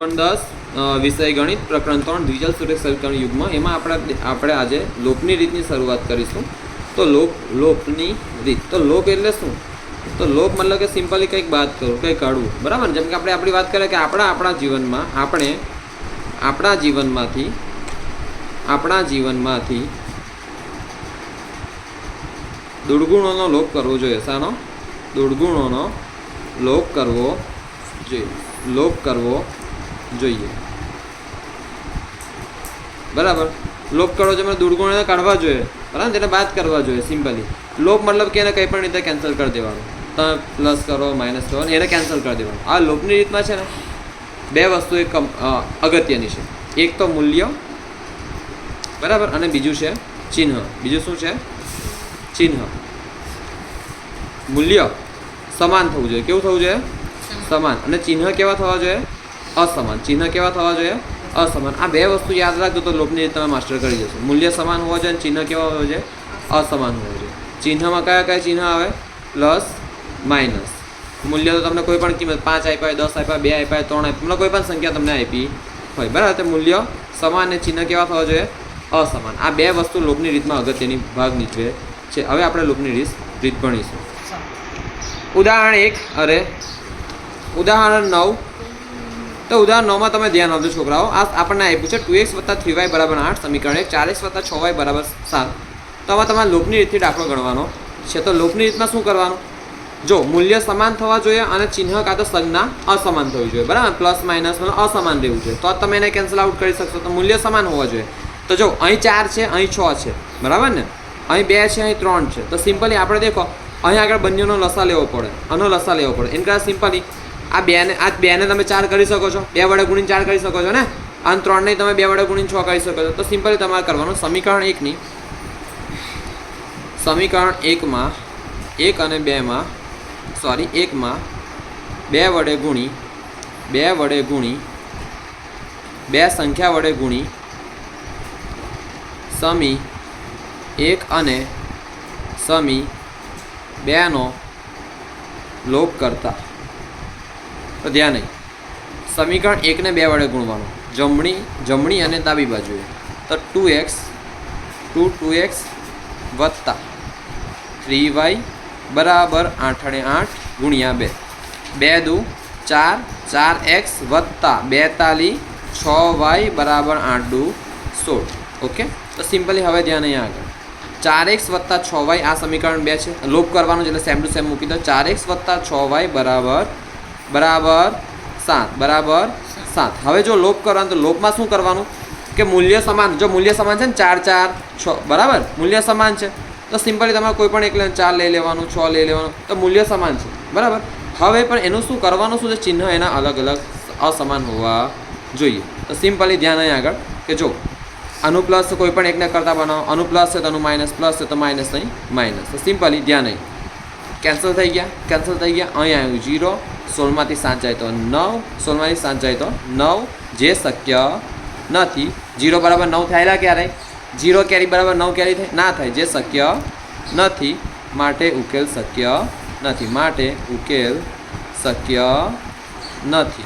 ધોરણ દસ વિષય ગણિત પ્રકરણ ત્રણ, દ્વિજલ સુરેખ સમીકરણ યુગમાં. એમાં આપણે આપણે આજે લોપની રીતની શરૂઆત કરીશું. તો લોપ લોપની રીત. તો લોપ એટલે શું? તો લોપ મતલબ કે સિમ્પલી કંઈક વાત કરું, કંઈક કાઢવું. બરાબર? જેમ કે આપણે આપણી વાત કરીએ કે આપણા આપણા જીવનમાં આપણે, આપણા જીવનમાંથી આપણા જીવનમાંથી દુર્ગુણોનો લોપ કરવો જોઈએ. શાનો? દુર્ગુણોનો લોપ કરવો જોઈએ. લોપ કરવો જોઈએ. બરાબર. લોપ કરો જોઈએ એટલે દુર્ગુણોને કાઢવા જોઈએ. બરાબર તેને બાદ કરવા જોઈએ સિમ્પલી. લોપ મતલબ કે એને કંઈ પણ રીતે કેન્સલ કરી દેવાનું. તમે પ્લસ કરો માઇનસ કરો એને કેન્સલ કરી દેવાનું. આ લોપની રીતમાં છે ને બે વસ્તુ એક અગત્યની છે. એક તો મૂલ્ય બરાબર? અને બીજું છે ચિહ્ન. બીજું શું છે? ચિહ્ન. મૂલ્ય સમાન થવું જોઈએ. કેવું થવું જોઈએ? સમાન. અને ચિહ્ન કેવા થવા જોઈએ? અસમાન. ચિહ્ન કેવા થવા જોઈએ? અસમાન. આ બે વસ્તુ યાદ રાખજો તો લોભની રીતે તમે માસ્ટર કરી જશો. મૂલ્ય સમાન હોવા જોઈએ અને ચિહ્ન કેવા હોવા જોઈએ? અસમાન હોવા જોઈએ. ચિહ્નમાં કયા કયા ચિહ્ન આવે? Plus minus. મૂલ્ય તો તમને કોઈ પણ કિંમત પાંચ આપ્યા હોય દસ આપ્યા બે આપ્યા ત્રણ આપ્યા મતલબ કોઈ પણ સંખ્યા તમને આપી હોય. બરાબર? તે મૂલ્ય સમાન અને ચિહ્ન કેવા થવા જોઈએ? અસમાન. આ બે વસ્તુ લોભની રીતમાં અગત્યની ભાગ નીચે છે. હવે આપણે લોભની રીત રીત ભણીશું ઉદાહરણ એક અરે. ઉદાહરણ નવ તો ઉદાહરણ નવમાં તમે ધ્યાન આપજો છોકરાઓ. આ આપણને આપ્યું છે ટુ એક્સ વત્તા થ્રી વાય બરાબર આઠ સમીકરણ ચાલીસ વત્તા છ વાય બરાબર સાત. તો આમાં તમારે લોપની રીતથી દાખલો ગણવાનો છે. તો લોપની રીતમાં શું કરવાનું? જો મૂલ્ય સમાન થવા જોઈએ અને ચિહ્ન કાં તો સંજ્ઞા અસમાન થવી જોઈએ. બરાબર? પ્લસ, માઇનસ અસમાન રહેવું જોઈએ. તો તમે એને કેન્સલ આઉટ કરી શકશો. તો મૂલ્ય સમાન હોવા જોઈએ. તો જો અહીં ચાર છે, અહીં છ છે. બરાબર ને? અહીં બે છે, અહીં ત્રણ છે. તો સિમ્પલી આપણે દેખો, અહીં આગળ બંનેનો લસા લેવો પડે. આનો લસા લેવો પડે. એના સિમ્પલી આ બેને આ બેને તમે ચાર કરી શકો છો. બે વડે ગુણીને ચાર કરી શકો છો ને? અને ત્રણને તમે બે વડે ગુણીને છ કરી શકો છો. તો સિમ્પલ તમારે કરવાનું. સમીકરણ એકની સમીકરણ એકમાં એક અને બેમાં સોરી એકમાં બે વડે ગુણી, બે વડે ગુણી, બે સંખ્યા વડે ગુણી, સમી એક અને સમી બેનો લોપ કરતા. તો ધ્યાન નહીં. સમીકરણ એકને બે વડે ગુણવાનું. જમણી જમણી અને ડાબી બાજુએ. તો two x two two x વત્તા થ્રી વાય બરાબર આઠ અને આઠ ગુણ્યા બે. બે દુ ચાર ચાર એક્સ વત્તા બેતાલીસ, છ વાય બરાબર આઠ દુ સોળ. ઓકે? તો સિમ્પલી હવે ધ્યાન અહીંયા આગળ. ચાર એક્સ વત્તા છ વાય આ સમીકરણ બે છે. લોપ કરવાનું છે એટલે સેમ ટુ સેમ મૂકી દો. ચાર એક્સ વત્તા છ વાય બરાબર બરાબર સાત બરાબર સાત. હવે જો લોપ કરવાનું તો લોપમાં શું કરવાનું? કે મૂલ્ય સમાન, જો મૂલ્ય સમાન છે ને ચાર ચાર, છ, બરાબર? મૂલ્ય સમાન છે. તો સિમ્પલી તમારે કોઈ પણ એક લઈને ચાર લઈ લેવાનું, છ લઈ લેવાનું, તો મૂલ્ય સમાન છે. બરાબર? હવે પણ એનું શું કરવાનું? શું છે? ચિહ્ન એના અલગ અલગ, અસમાન હોવા જોઈએ. તો સિમ્પલી ધ્યાન અહીં આગળ, કે જો આનું પ્લસ કોઈ પણ એકને કરતા બનાવો. આનું પ્લસ છે તો આનું માઇનસ, પ્લસ છે તો માઇનસ નહીં, માઇનસ. તો સિમ્પલી ધ્યાન નહીં કેન્સલ થઈ ગયા, કેન્સલ થઈ ગયા. અહીં આવ્યું જીરો સોળમાંથી સાત જાય તો નવ, સોળમાંથી સાત જાય તો નવ, જે શક્ય નથી. જીરો બરાબર નવ થયેલા ક્યારે? જીરો કેરી બરાબર નવ કેરી થાય? ના થાય. જે શક્ય નથી, માટે ઉકેલ શક્ય નથી. માટે ઉકેલ શક્ય નથી.